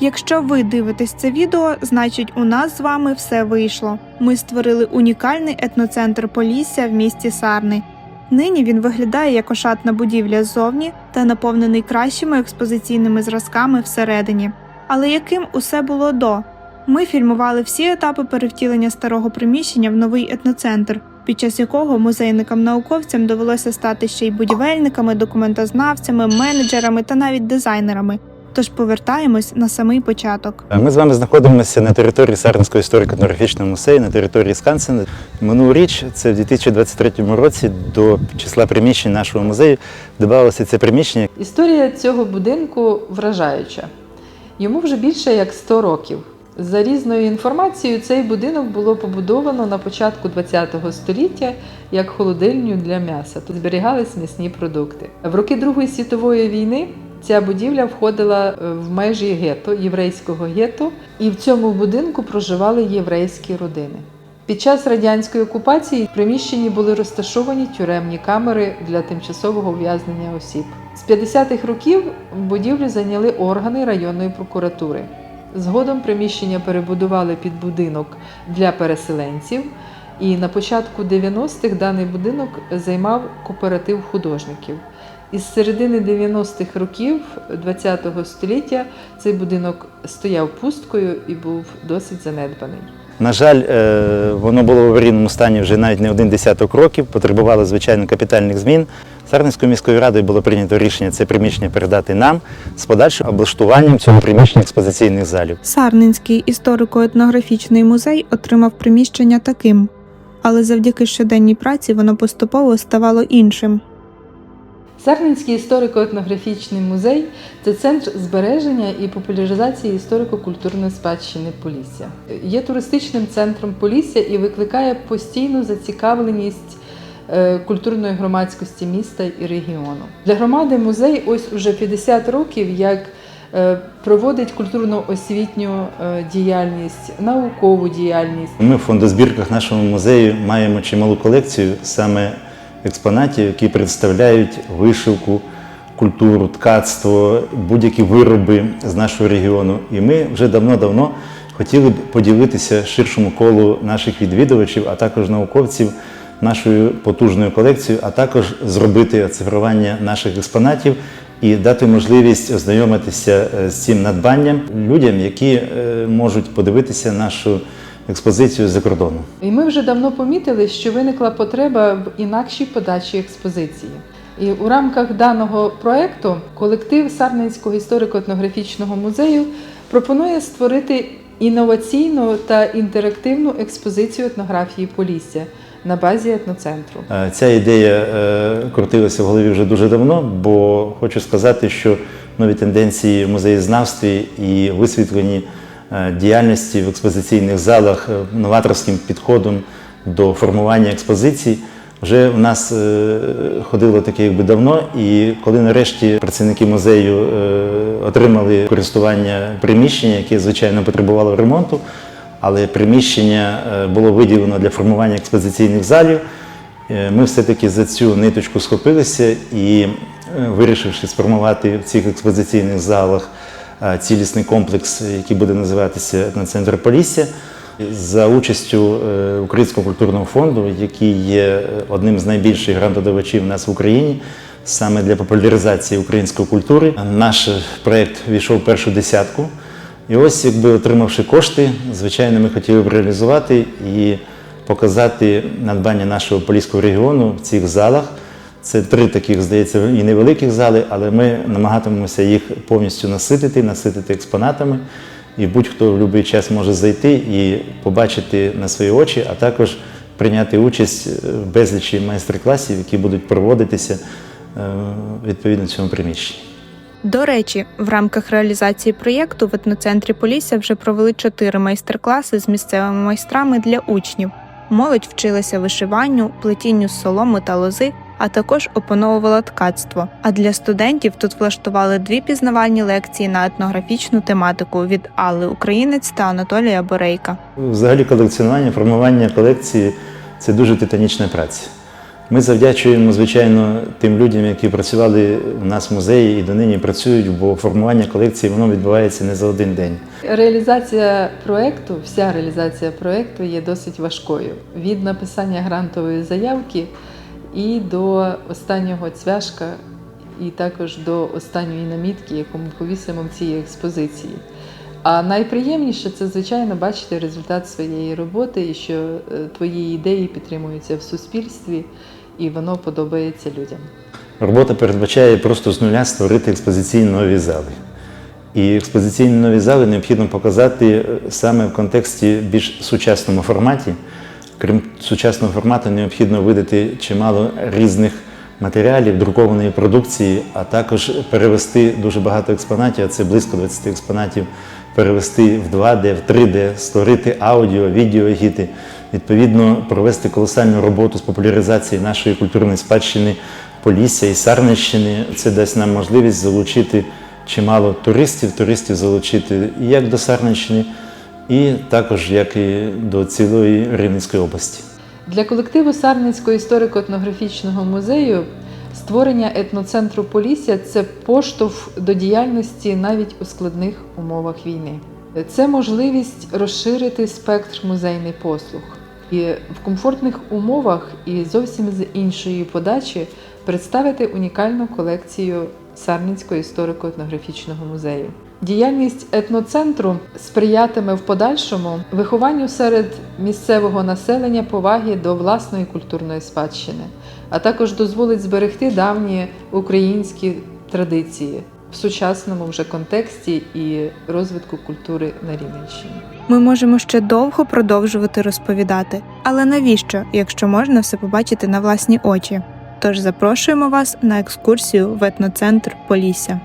Якщо ви дивитесь це відео, значить у нас з вами все вийшло. Ми створили унікальний етноцентр Полісся в місті Сарни. Нині він виглядає як ошатна будівля ззовні та наповнений кращими експозиційними зразками всередині. Але яким усе було до? Ми фільмували всі етапи перевтілення старого приміщення в новий етноцентр, під час якого музейникам-науковцям довелося стати ще й будівельниками, документознавцями, менеджерами та навіть дизайнерами. Тож повертаємось на самий початок. Ми з вами знаходимося на території Сарненського історико-етнографічного музею, на території Скансена. Минулу річ, це в 2023 році, до числа приміщень нашого музею додавалося це приміщення. Історія цього будинку вражаюча. Йому вже більше як 100 років. За різною інформацією, цей будинок було побудовано на початку ХХ століття як холодильню для м'яса. Тут зберігались м'ясні продукти. В роки Другої світової війни ця будівля входила е, в межі гетто, єврейського гетто, і в цьому будинку проживали єврейські родини. Під час радянської окупації в приміщенні були розташовані тюремні камери для тимчасового ув'язнення осіб. З 50-х років будівлю зайняли органи районної прокуратури. Згодом приміщення перебудували під будинок для переселенців, і на початку 90-х даний будинок займав кооператив художників. Із середини 90-х років ХХ століття цей будинок стояв пусткою і був досить занедбаний. На жаль, е, воно було в аварійному стані вже навіть не один десяток років, потребувало, звичайно, капітальних змін. Сарненською міською радою було прийнято рішення це приміщення передати нам з подальшим облаштуванням цього приміщення експозиційних залів. Сарненський історико-етнографічний музей отримав приміщення таким, але завдяки щоденній праці воно поступово ставало іншим. Сарненський історико-етнографічний музей це центр збереження і популяризації історико-культурної спадщини Полісся. Є туристичним центром Полісся і викликає постійну зацікавленість е, культурної громадськості міста і регіону. Для громади музей ось уже 50 років як е, проводить культурно-освітню е, діяльність, наукову діяльність. Ми в фондозбірках нашого музею маємо чималу колекцію саме експонатів, які представляють вишивку, культуру, ткацтво, будь-які вироби з нашого регіону. І ми вже давно-давно хотіли б поділитися ширшому колу наших відвідувачів, а також науковців нашою потужною колекцією, а також зробити оцифрування наших експонатів і дати можливість ознайомитися е, з цим надбанням людям, які е, можуть подивитися нашу експозицію за кордону. І ми вже давно помітили, що виникла потреба в інакшій подачі експозиції. І у рамках даного проекту колектив Сарненського історико-етнографічного музею пропонує створити інноваційну та інтерактивну експозицію етнографії Полісся на базі етноцентру. Е, Ця ідея е, крутилася в голові вже дуже давно, бо хочу сказати, що нові тенденції в музеєзнавстві і висвітлені діяльності в експозиційних залах е, новаторським підходом до формування експозицій вже в нас е, ходило таке якби давно. І коли нарешті працівники музею е, отримали користування приміщення, яке звичайно потребувало ремонту, але приміщення е, було виділено для формування експозиційних залів. Е, Ми все-таки за цю ниточку схопилися і, е, вирішивши сформувати в цих експозиційних залах е, цілісний комплекс, який буде називатися «Етноцентр Полісся, за участю е, Українського культурного фонду, який є е, одним з найбільших грантодавачів у нас в Україні, саме для популяризації української культури. Наш проєкт війшов в першу десятку. І ось, якби отримавши кошти, звичайно, ми хотіли б реалізувати і показати надбання нашого поліського регіону в цих залах. Це три таких, здається, і невеликих зали, але ми намагатимемося їх повністю наситити, наситити експонатами. І будь-хто в будь-який час може зайти і побачити на свої очі, а також прийняти участь в безлічі майстер-класів, які будуть проводитися е, відповідно цьому приміщенні. До речі, в рамках реалізації проєкту в етноцентрі Полісся вже провели чотири майстер-класи з місцевими майстрами для учнів. Молодь вчилася вишиванню, плетінню з соломи та лози, а також опановувала ткацтво. А для студентів тут влаштували дві пізнавальні лекції на етнографічну тематику від Алли Українець та Анатолія Борейка. Взагалі колекціонування, формування колекції це дуже титанічна праця. Ми завдячуємо, звичайно, тим людям, які працювали у нас в музеї і донині працюють, бо формування колекції воно відбувається не за один день. Реалізація проекту, вся реалізація проекту є досить важкою. Від написання грантової заявки і до останнього цвяшка, і також до останньої намітки, яку ми повісимо в цій експозиції. А найприємніше це, звичайно, бачити результат своєї роботи і що е, твої ідеї підтримуються в суспільстві, і воно подобається людям. Робота передбачає просто з нуля створити експозиційні нові зали. І експозиційні нові зали необхідно показати е, саме в контексті більш сучасному форматі. Крім сучасного формату, необхідно видати чимало різних матеріалів, друкованої продукції, а також перевести дуже багато експонатів, а це близько 20 експонатів, перевести в 2D, в 3D, створити аудіо, відео гіти, відповідно провести колосальну роботу з популяризації нашої культурної спадщини Полісся і Сарненщини. Це дасть нам можливість залучити чимало туристів, туристів залучити як до Сарненщини, і також як і до цілої Рівненської області. Для колективу Сарницького історико-етнографічного музею створення етноцентру Полісся це поштовх до діяльності навіть у складних умовах війни. Це можливість розширити спектр музейних послуг і в комфортних умовах і зовсім з іншої подачі представити унікальну колекцію Сарницького історико-етнографічного музею. Діяльність етноцентру сприятиме в подальшому вихованню серед місцевого населення поваги до власної культурної спадщини, а також дозволить зберегти давні українські традиції в сучасному вже контексті і розвитку культури на Рівненщині. Ми можемо ще довго продовжувати розповідати, але навіщо, якщо можна все побачити на власні очі? Тож запрошуємо вас на екскурсію в етноцентр Полісся.